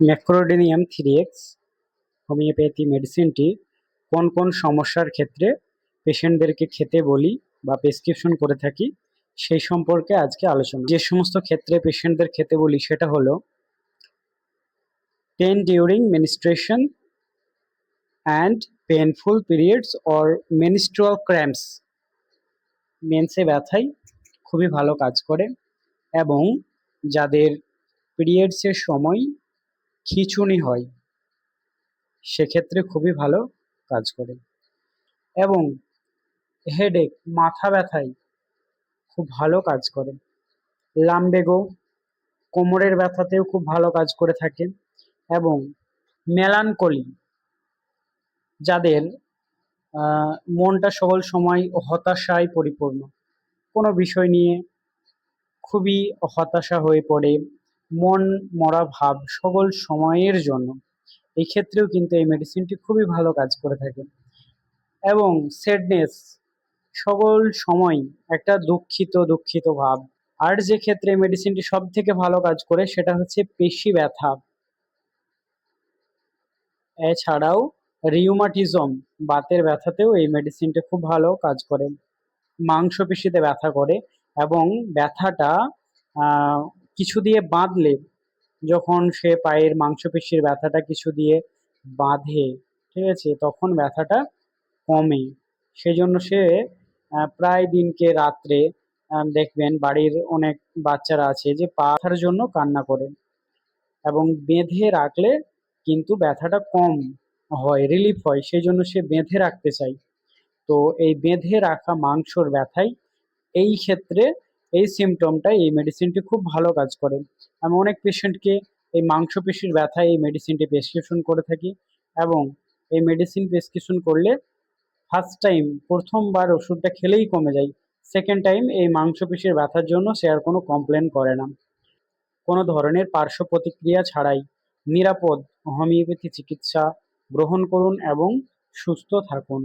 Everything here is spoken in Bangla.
ম্যাক্রোডেনিয়াম থ্রি এক্স, হোমিওপ্যাথি মেডিসিনটি কোন কোন সমস্যার ক্ষেত্রে পেশেন্টদেরকে খেতে বলি বা প্রেসক্রিপশন করে থাকি সেই সম্পর্কে আজকে আলোচনা। যে সমস্ত ক্ষেত্রে পেশেন্টদের খেতে বলি সেটা হলো pain during menstruation and painful periods or menstrual cramps মেন্সে ব্যথায় খুবই ভালো কাজ করে এবং যাদের পিরিয়ডসের সময় খিঁচুনি হয়, সেক্ষেত্রে খুবই ভালো কাজ করে। এবং হেডেক মাথা ব্যথায় খুব ভালো কাজ করে। লাম্বেগো কোমরের ব্যথাতেও খুব ভালো কাজ করে থাকে এবং মেলানকলি যাদের মনটা সকল সময় হতাশায় পরিপূর্ণ। কোনো বিষয় নিয়ে খুবই হতাশা হয়ে পড়ে মন, মরা ভাব সকল সময়ের জন্য। এই ক্ষেত্রেও কিন্তু এই মেডিসিনটি খুবই ভালো কাজ করে থাকে। এবং স্যাডনেস সকল সময় একটা দুঃখিত দুঃখিত ভাব। আর যে ক্ষেত্রে মেডিসিনটি সব থেকে ভালো কাজ করে সেটা হচ্ছে পেশি ব্যথা। এছাড়াও রিউমাটিজম বাতের ব্যথাতেও এই মেডিসিনটি খুব ভালো কাজ করে। মাংসপেশিতে ব্যথা করে এবং ব্যথাটা কিছু দিয়ে বাঁধলে যখন সে পায়ের মাংসপেশির ব্যথাটা কিছু দিয়ে বাঁধে, ঠিক আছে, তখন ব্যথাটা কমে সেই জন্য সে প্রায় দিনকে রাত্রে দেখবেন বাড়ির অনেক বাচ্চারা আছে যে পাথার জন্য কান্না করে এবং বেঁধে রাখলে কিন্তু ব্যথাটা কম হয় রিলিফ হয়। সেই জন্য সে বেঁধে রাখতে চায়। তো এই বেঁধে রাখা মাংসর ব্যথায় এই ক্ষেত্রে এই সিমটমটা এই মেডিসিনটি খুব ভালো কাজ করে। আমি অনেক পেশেন্টকে এই মাংসপেশির ব্যথায় এই মেডিসিনটি প্রেসক্রিপশন করে থাকি এবং এই মেডিসিন প্রেসক্রিপশন করলে ফার্স্ট টাইম প্রথমবার ওষুধটা খেলেই কমে যায় সেকেন্ড টাইম এই মাংসপেশির ব্যথার জন্য সে আর কোনো কমপ্লেন করে না। কোনো ধরনের পার্শ্ব প্রতিক্রিয়া ছাড়াই নিরাপদ হোমিওপ্যাথি চিকিৎসা গ্রহণ করুন এবং সুস্থ থাকুন।